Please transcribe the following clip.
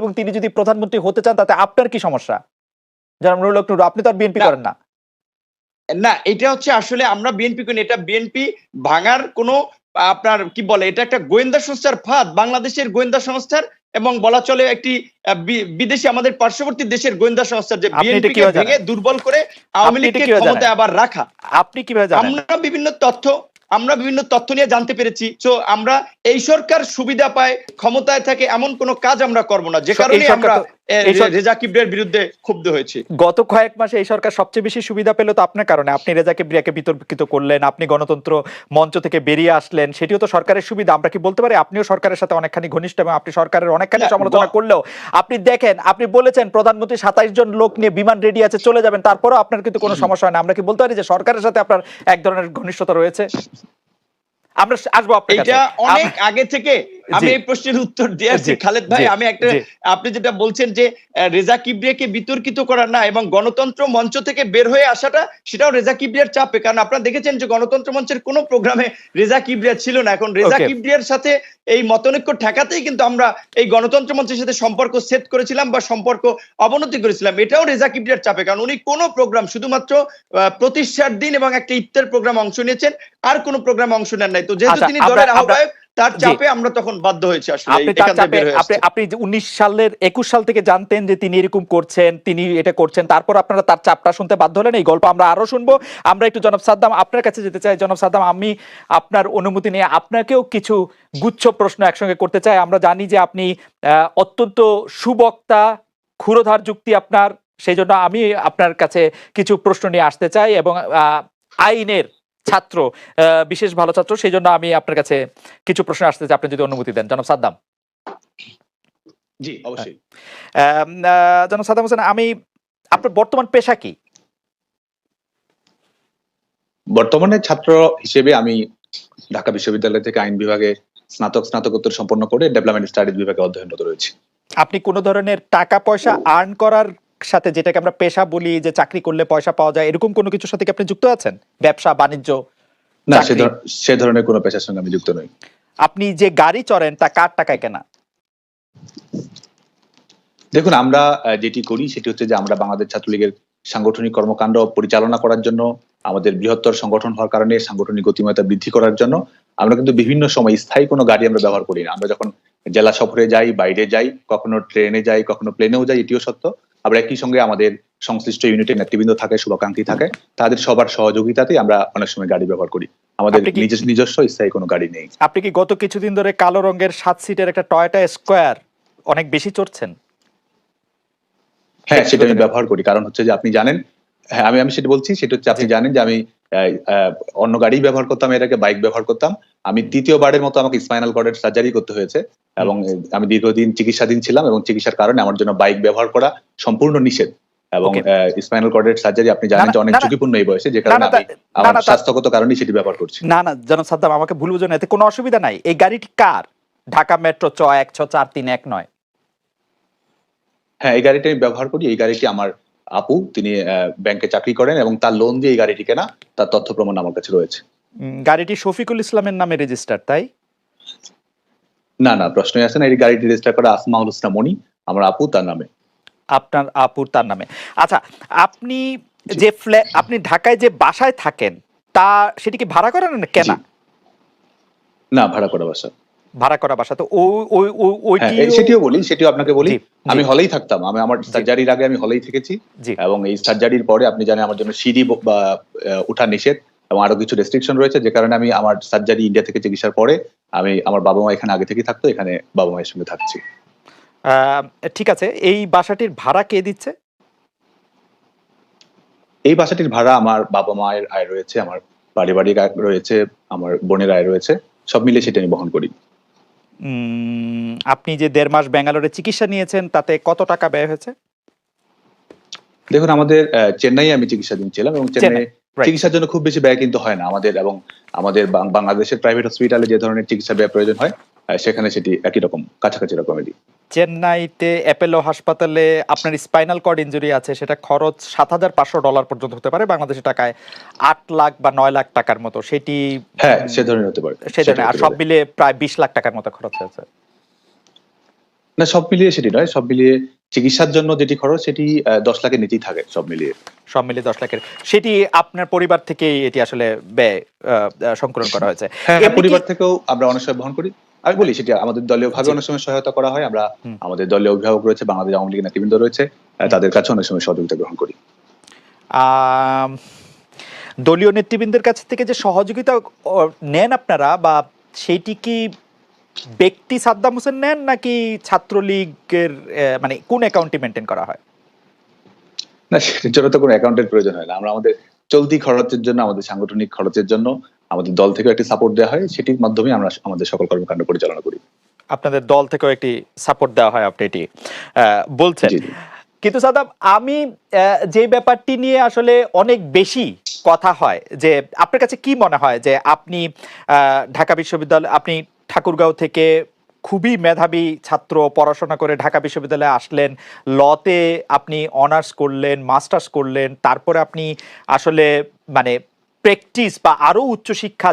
এবং তিনি যদি প্রধানমন্ত্রী হতে চান তাতে আপনার কি সমস্যা? জনাব নুরুল হক নুরু আপনি তো আর বিএনপি করেন না। না এটা হচ্ছে আসলে আমরা বিএনপি করি এটা বিএনপি ভাঙার কোনো আপনার কি বলে এটা একটা গোয়েন্দা সংস্থার ফাঁদ বাংলাদেশের গোয়েন্দা সংস্থার এবং বলা চলে একটি বিদেশি আমাদের পার্শ্ববর্তী দেশের গোয়েন্দা সংস্থার যে বিএনপি ভেঙে দুর্বল করে আওয়ামী লীগকে ক্ষমতায় আবার রাখা। আপনি কীভাবে আমরা বিভিন্ন তথ্য আমরা বিভিন্ন তথ্য নিয়ে জানতে পেরেছি। তো আমরা এই সরকার সুবিধা পায় ক্ষমতায় থাকে এমন কোনো কাজ আমরা করব না। যে কারণে আমরা রেজা বিরুদ্ধে ক্ষুব্ধ হয়েছি। গত কয়েক মাসে এই সরকার সবচেয়ে বেশি সুবিধা পেল তো আপনার কারণে। আপনি রেজাকে ব্রিয়াকে বিতর্কিত করলেন আপনি গণতন্ত্র মঞ্চ থেকে বেরিয়ে আসলেন সেটিও তো সরকারের সুবিধা। আমরা কি বলতে পারি? আপনিও সরকারের সাথে অনেকখানি ঘনিষ্ঠ এবং আপনি সরকারের অনেকখানি সমালোচনা করলেও আপনি দেখেন আপনি বলেছেন প্রধানমন্ত্রী সাতাইশ জন লোক নিয়ে বিমান রেডি আছে চলে যাবেন। তারপরেও আপনার কিন্তু কোনো সমস্যা হয় না। আমরা কি বলতে পারি যে সরকারের সাথে আপনার এক ধরনের ঘনিষ্ঠতা রয়েছে? আমরা আসব আপনার এটা অনেক আগে থেকে আমি এই প্রশ্নের উত্তর দিয়ে আসছি খালেদ ভাই আমি একটা আপনি যেটা বলছেন যে রেজা কিবরিয়াকে বিতর্কিত করার না এবং গণতন্ত্র মঞ্চ থেকে বের হয়ে আসাটা সেটাও রেজা কিবরিয়ার চাপে। কারণ আপনারা দেখেছেন যে গণতন্ত্র মঞ্চের কোনো প্রোগ্রামে রেজা কিবরিয়া ছিল না। এখন রেজা কিবরিয়ার সাথে এই মতনৈক্য ঠেকাতেই কিন্তু আমরা এই গণতন্ত্র মঞ্চের সাথে সম্পর্ক সেট করেছিলাম বা সম্পর্ক অবনতি করেছিলাম। এটাও রেজা কিবরিয়ার চাপে। কারণ উনি কোনো প্রোগ্রাম শুধুমাত্র প্রতিষ্ঠার দিন এবং একটা ইফতার প্রোগ্রাম অংশ নিয়েছেন। আর কোনো প্রোগ্রামে অংশ নেন নাই। তো যেহেতু আচ্ছা, তিনি দলের আহ্বায়ক তার চাপে আমরা তখন বাধ্য হয়েছি আসলে আপনি তার চাপে আপনি আপনি যে উনিশ সালের একুশ সাল থেকে জানতেন যে তিনি এরকম করছেন তিনি এটা করছেন তারপর আপনারা তার চাপটা শুনতে বাধ্য হলেন। এই গল্প আমরা আরও শুনব। আমরা একটু জনাব সাদ্দাম আপনার কাছে যেতে চাই। জনাব সাদ্দাম আমি আপনার অনুমতি নিয়ে আপনাকেও কিছু গুচ্ছ প্রশ্ন একসঙ্গে করতে চাই। আমরা জানি যে আপনি আহ, অত্যন্ত সুবক্তা ক্ষুরধার যুক্তি আপনার। সেই জন্য আমি আপনার কাছে কিছু প্রশ্ন নিয়ে আসতে চাই এবং আহ, আইনের ছাত্র বিশেষ ভালো ছাত্র সেই জন্য আমি আপনার কাছে কিছু প্রশ্ন আসতে চাই আপনি যদি অনুমতি দেন। জনাব সাদ্দাম। জি অবশ্যই। জনাব সাদ্দাম হোসেন আমি আপনার বর্তমান পেশা কি? বর্তমানে ছাত্র হিসেবে আমি ঢাকা বিশ্ববিদ্যালয় থেকে আইন বিভাগে স্নাতক স্নাতকোত্তর সম্পন্ন করে ডেভেলপমেন্ট স্টাডিজ বিভাগে অধ্যয়নরত রয়েছে। আপনি কোন ধরনের টাকা পয়সা আর্ন করার সাথে যেটাকে আমরা পেশা বলি যে চাকরি করলে পয়সা পাওয়া যায় এরকম কোনো কিছুর সাথে কি আপনি যুক্ত আছেন? ব্যবসা বাণিজ্য না সে ধরনের কোনো পেশার সঙ্গে আমি যুক্ত নই। আপনি যে গাড়ি চড়েন তা কার টাকায় কেনা? দেখুন আমরা যেটি করি সেটি হচ্ছে যে আমরা বাংলাদেশ ছাত্রলীগের সাংগঠনিক কর্মকাণ্ড পরিচালনা করার জন্য আমাদের বৃহত্তর সংগঠন হওয়ার কারণে সাংগঠনিক গতিময়তা বৃদ্ধি করার জন্য আমরা কিন্তু বিভিন্ন সময় স্থায়ী কোনো গাড়ি আমরা ব্যবহার করি না। আমরা যখন জেলা সফরে যাই বাইরে যাই কখনো ট্রেনে যাই কখনো প্লেনেও যাই এটিও সত্য। আবার একই সঙ্গে আমাদের সংশ্লিষ্ট ইউনিটের নেতৃবৃন্দ থাকে শুভাকাঙ্ক্ষী থাকে তাদের সবার সহযোগিতাতেই আমরা অনেক সময় গাড়ি ব্যবহার করি। আমাদের নিজস্ব নিজস্ব স্থায়ী কোনো গাড়ি নেই। আপনি কি গত কিছুদিন ধরে কালো রঙের সাত সিটের একটা টয়টা স্কোয়ার অনেক বেশি চড়ছেন? হ্যাঁ সেটা আমি ব্যবহার করি। কারণ হচ্ছে যে আপনি জানেন হ্যাঁ আমি আমি সেটা বলছি সেটা হচ্ছে আপনি জানেন যে আমি অন্য গাড়ি ব্যবহার করতাম এর আগে বাইক ব্যবহার করতাম। আমি তৃতীয়বারের মতো আমাকে স্পাইনাল কর্ডের সার্জারি করতে হয়েছে এবং আমি দীর্ঘদিন চিকিৎসাধীন ছিলাম এবং চিকিৎসার কারণে আমার জন্য বাইক ব্যবহার করা সম্পূর্ণ নিষেধ এবং. স্পাইনাল কর্ডের সার্জারি আপনি জানেন যে অনেক। ঝুঁকিপূর্ণ এই বয়সে যে কারণে আমি আমার স্বাস্থ্যগত কারণেই সেটি ব্যবহার করছি। না না জনাব সাদ্দাম আমাকে ভুল বুঝো না এতে কোনো অসুবিধা নাই। এই গাড়িটি কার? ঢাকা মেট্রো চ এক ছ চার তিন এক নয়। হ্যাঁ এই গাড়িটি আমি ব্যবহার করি এই গাড়িটি আমার আপু তিনি ব্যাংকে চাকরি করেন এবং তার লোন দিয়ে এই গাড়িটি কেনা তার তথ্য প্রমাণ আমার কাছে রয়েছে। গাড়িটি শফিকুল ইসলামের নামে রেজিস্টার তাই? না না প্রশ্নই আসে না এই গাড়িটি রেজিস্টার করা আসমাউল হোসনা মনি আমার আপু তার নামে। আপনার আপুর তার নামে। আচ্ছা আপনি যে ফ্ল্যাট আপনি ঢাকায় যে বাসায় থাকেন তা সেটি কি ভাড়া করেন না কেনা? না ভাড়া করা বাসা। ভাড়া করা বাসা। তো ওই ওই ওই- হ্যাঁ সেটিও বলি সেটিও আপনাকে বলি। আমি হলেই থাকতাম। আমি আমার সার্জারির আগে আমি হলেই থেকেছি। এবং এই সার্জারির পরে আপনি জানেন আমার জন্য সিঁড়ি বা উঠা নিষেধ এবং আরও কিছু রেস্ট্রিকশন রয়েছে। যে কারণে আমি আমার সার্জারি ইন্ডিয়া থেকে চিকিৎসার পরে আমি আমার বাবা মা এখানে আগে থেকে থাকতো এখানে বাবা মায়ের সঙ্গে থাকছি। ঠিক আছে। এই বাসাটির ভাড়া কে দিচ্ছে? এই বাসাটির ভাড়া আমার বাবা মায়ের আয় রয়েছে আমার পারিবারিক আয় রয়েছে আমার বোনের আয় রয়েছে। সব মিলে সেটা আমি বহন করি। আপনি যে দেড় মাস ব্যাঙ্গালোরে চিকিৎসা নিয়েছেন তাতে কত টাকা ব্যয় হয়েছে? দেখুন আমাদের আহ, চেন্নাই আমি চিকিৎসাধীন ছিলাম এবং চেন্নাই চিকিৎসার জন্য খুব বেশি ব্যয় কিন্তু হয় না আমাদের এবং আমাদের বাংলাদেশের প্রাইভেট হসপিটালে যে ধরনের চিকিৎসা ব্যয় প্রয়োজন হয় সেখানে সেটি একই রকম কাছাকাছি রকমেরই চেন্নাইতে অ্যাপেলো হাসপাতালে আপনার স্পাইনাল কর্ড ইনজুরি আছে সেটা খরচ সাত হাজার পাঁচশো ডলার পর্যন্ত হতে পারে বাংলাদেশের টাকায় আট লাখ বা নয় লাখ টাকার মতো। সেটি হ্যাঁ সে ধরনের হতে পারে সে ধরনের আর সব পারে। মিলে প্রায় বিশ লাখ টাকার মতো খরচ হয়েছে। না সব মিলিয়ে সেটি নয় সব মিলিয়ে চিকিৎসার জন্য যেটি খরচ সেটি দশ লাখের নিচেই থাকে সব মিলিয়ে। সব মিলিয়ে দশ লাখের। সেটি আপনার পরিবার থেকেই এটি আসলে ব্যয় সংকলন করা হয়েছে। হ্যাঁ কি- পরিবার থেকেও আমরা অনেক সময় বহন করি। আমি বলি সেটি আমাদের দলীয় ভাবে অনেক সময় সহায়তা করা হয়। আমরা আমাদের দলীয় অভিভাবক রয়েছে বাংলাদেশ আওয়ামী লীগের নেতৃবৃন্দ রয়েছে তাদের কাছে অনেক সময় সহযোগিতা গ্রহণ করি। দলীয় নেতৃবৃন্দের কাছ থেকে যে সহযোগিতা নেন আপনারা বা সেইটি কি ব্যক্তি সাদ্দাম হোসেন নেন নাকি ছাত্রলীগের মানে কোন অ্যাকাউন্টে মেনটেন করা হয়? না সেটার জন্য তো কোনো অ্যাকাউন্টের প্রয়োজন হয় না। আমরা আমাদের চলতি খরচের জন্য আমাদের সাংগঠনিক খরচের জন্য আমাদের দল থেকে একটি সাপোর্ট দেওয়া হয় সেটির মাধ্যমে আমরা আমাদের সকল কর্মকাণ্ড পরিচালনা করি। আপনাদের দল থেকেও একটি সাপোর্ট দেওয়া হয় আপনি এটি বলছেন। কিন্তু সাদাম আমি যে ব্যাপারটি নিয়ে আসলে অনেক বেশি কথা হয় যে আপনার কাছে কি মনে হয় যে আপনি ঢাকা বিশ্ববিদ্যালয় আপনি ঠাকুরগাঁও থেকে খুবই মেধাবী ছাত্র পড়াশোনা করে ঢাকা বিশ্ববিদ্যালয়ে আসলেন লতে আপনি অনার্স করলেন মাস্টার্স করলেন তারপরে আপনি আসলে মানে প্র্যাকটিস বা আরও উচ্চশিক্ষা